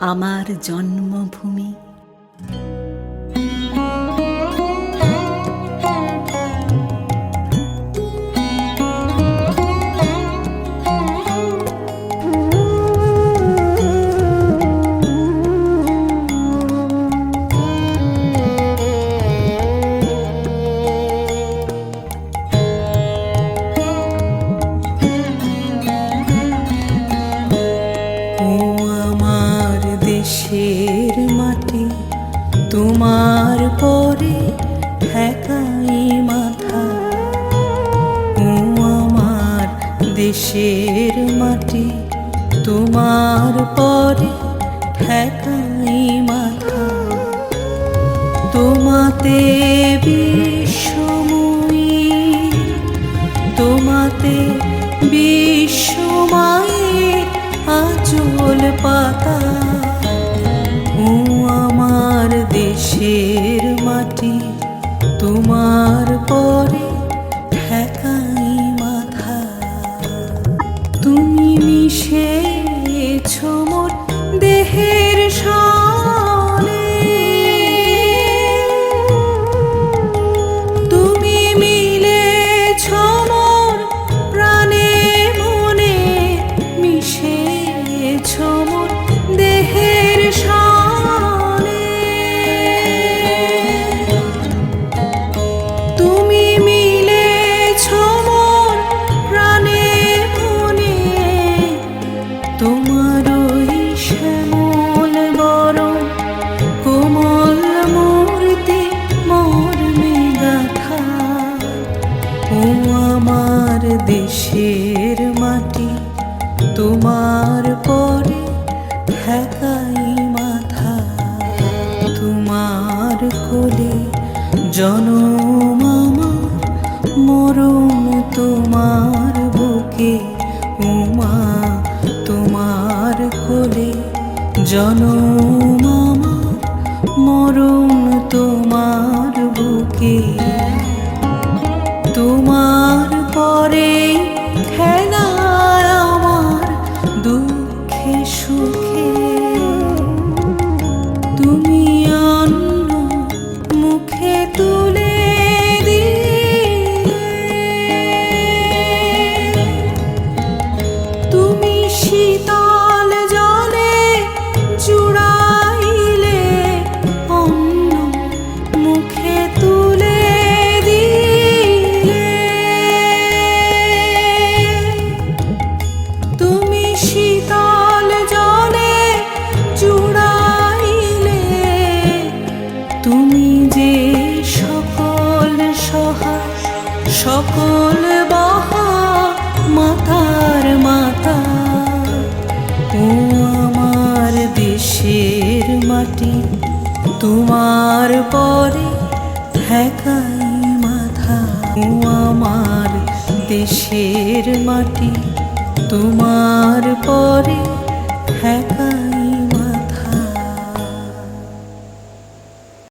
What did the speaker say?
আমার জন্মভূমি। তোমার পরে একাই মাথা। ও আমার দেশের মাটি। তোমার পরে একাই মাথা। তোমাতে বিশ্বময়ী। তোমাতে বিশ্বমায়ের আচল পাতা। দেশের মাটি তোমার পরে ঠেকাই মাথা। তুমি মিশেছ মোর ও আমার দেশের মাটি, তোমার পরে ঠেকাই মাথা। তোমার কোলে জনম আমার মরণ তোমার বুকে। উমা, তোমার কোলে জনম আমার মরণ তোমার বুকে। সকল বহা মাতার মাতা। ও আমার দেশের মাটি, তোমার পরে একাই মাথা। ও আমার দেশের মাটি, তোমার পরে একাই